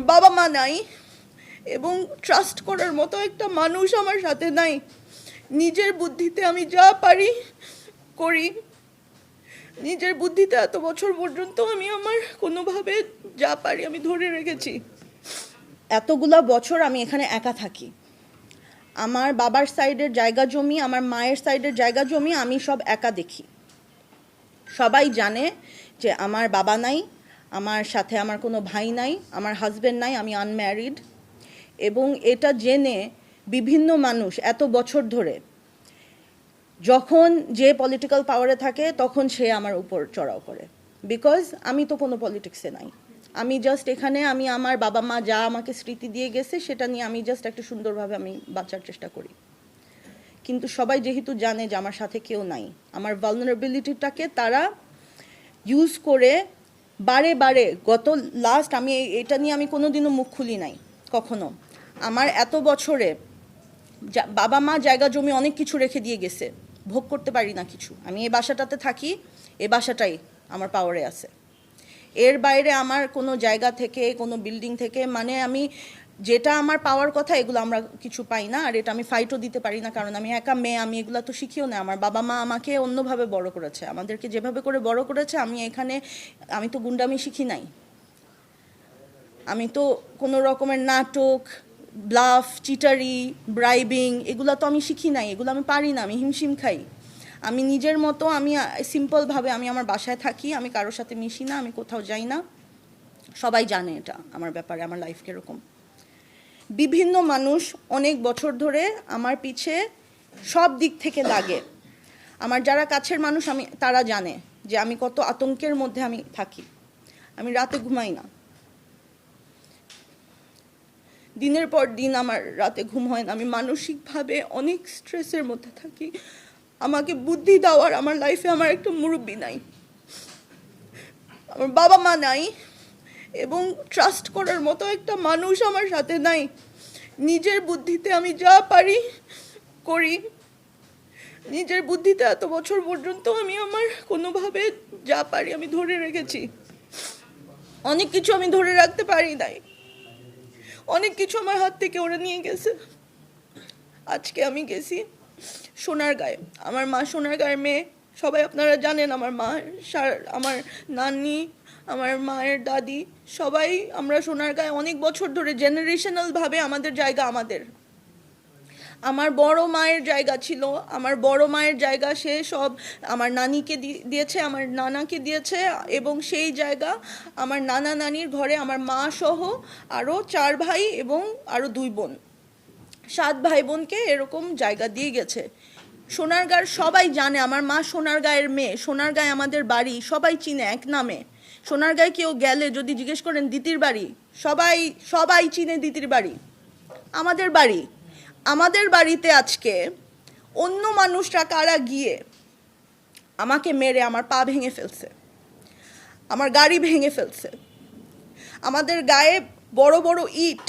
বাবা মা নাই এবং ট্রাস্ট করার মতো একটা মানুষ আমার সাথে নাই। নিজের বুদ্ধিতে আমি যা পারি করি। নিজের বুদ্ধিতে এত বছর পর্যন্ত আমি আমার কোনোভাবে যা পারি আমি ধরে রেখেছি। এতগুলা বছর আমি এখানে একা থাকি। আমার বাবার সাইডের জায়গা জমি, আমার মায়ের সাইডের জায়গা জমি আমি সব একা দেখি। সবাই জানে যে আমার বাবা নাই আমার সাথে আমার কোনো ভাই নাই, আমার হাজব্যান্ড নাই, আমি আনম্যারিড এবং এটা জেনে বিভিন্ন মানুষ এত বছর ধরে যখন যে পলিটিক্যাল পাওয়ারে থাকে, তখন সে আমার উপর চড়াও করে। বিকজ আমি তো কোনো পলিটিক্সে নাই। আমি জাস্ট এখানে, আমি আমার বাবা মা যা আমাকে স্মৃতি দিয়ে গেছে, সেটা নিয়ে আমি জাস্ট একটা সুন্দরভাবে আমি বাঁচার চেষ্টা করি। কিন্তু সবাই যেহেতু জানে যে আমার সাথে কেউ নাই, আমার ভালনারেবিলিটিটাকে তারা ইউজ করে বারে বারে, গত লাস্ট আমি এটা নিয়ে আমি কোনোদিনও মুখ খুলি নাই, কখনো। আমার এত বছরে বাবা মা জায়গা জমি অনেক কিছু রেখে দিয়ে গেছে, ভোগ করতে পারি না কিছু। আমি এই বাসাটাতে থাকি এ বাসাটাই আমার পাওয়ারে আছে। এর বাইরে আমার কোনো জায়গা থেকে, কোনো বিল্ডিং থেকে মানে আমি যেটা আমার পাওয়ার কথা, এগুলো আমরা কিছু পাই না, আর এটা আমি ফাইটও দিতে পারি না, কারণ আমি একা মেয়ে, আমি এগুলো তো শিখিও না। আমার বাবা মা আমাকে অন্যভাবে বড় করেছে। আমাদেরকে যেভাবে করে বড় করেছে, আমি এখানে, আমি তো গুন্ডামি শিখি নাই। আমি তো কোনো রকমের নাটক ব্লাফ চিটারি ব্রাইবিং এগুলো তো আমি শিখি নাই। এগুলো আমি পারি না, আমি হিমশিম খাই। আমি নিজের মতো, আমি সিম্পলভাবে আমি আমার বাসায় থাকি, আমি কারোর সাথে মিশি না, আমি কোথাও যাই না। সবাই জানে এটা, আমার ব্যাপারে, আমার লাইফ কীরকম বিভিন্ন মানুষ অনেক বছর ধরে আমার পিছে সব দিক থেকে লাগে। আমার যারা কাছের মানুষ, আমি, তারা জানে যে আমি কত আতঙ্কের মধ্যে আমি থাকি। আমি রাতে ঘুমাই না। দিনের পর দিন আমার রাতে ঘুম হয় না। আমি মানসিকভাবে অনেক স্ট্রেসের মধ্যে থাকি। আমাকে বুদ্ধি দেওয়ার আমার লাইফে আমার একটা মুরব্বী নাই। আমার বাবা মা নাই। এবং ট্রাস্ট করার মতো একটা মানুষ আমার সাথে নাই। নিজের বুদ্ধিতে আমি যা পারি করি। নিজের বুদ্ধিতে এত বছর পর্যন্ত আমি আমার কোনোভাবে যা পারি আমি ধরে রেখেছি। অনেক কিছু আমি ধরে রাখতে পারি নাই। অনেক কিছু আমার হাত থেকে ওরা নিয়ে গেছে। আজকে আমি গেছি সোনার গায়ে। আমার মা সোনার গায়ের মেয়ে। সবাই আপনারা জানেন আমার মা আমার নানি আমার মায়ের দাদি, সবাই আমরা সোনার গায়ে অনেক বছর ধরে জেনারেশনাল ভাবে আমাদের জায়গা আমাদের। আমার বড় মায়ের জায়গা ছিল, আমার বড় মায়ের জায়গা সে সব আমার নানিকে দিয়েছে, আমার নানাকে দিয়েছে এবং সেই জায়গা আমার নানা নানির ঘরে আমার মা সহ আরও চার ভাই এবং আরও দুই বোন। সাত ভাই বোনকে এরকম জায়গা দিয়ে গেছে। সোনারগাঁর সবাই জানে, আমার মা সোনারগাঁয়ের মেয়ে, সোনারগাঁয় আমাদের বাড়ি, সবাই চিনে এক নামে। সোনারগাঁয় কেউ গেলে যদি জিজ্ঞেস করেন, দিতির বাড়ি? সবাই সবাই চিনে দিতির বাড়ি। আমাদের বাড়ি। আমাদের বাড়িতে আজকে অন্য মানুষরা কারা গিয়ে আমাকে মেরে আমার পা ভেঙে ফেলছে, আমার গাড়ি ভেঙে ফেলছে, আমাদের গায়ে বড় বড় ইট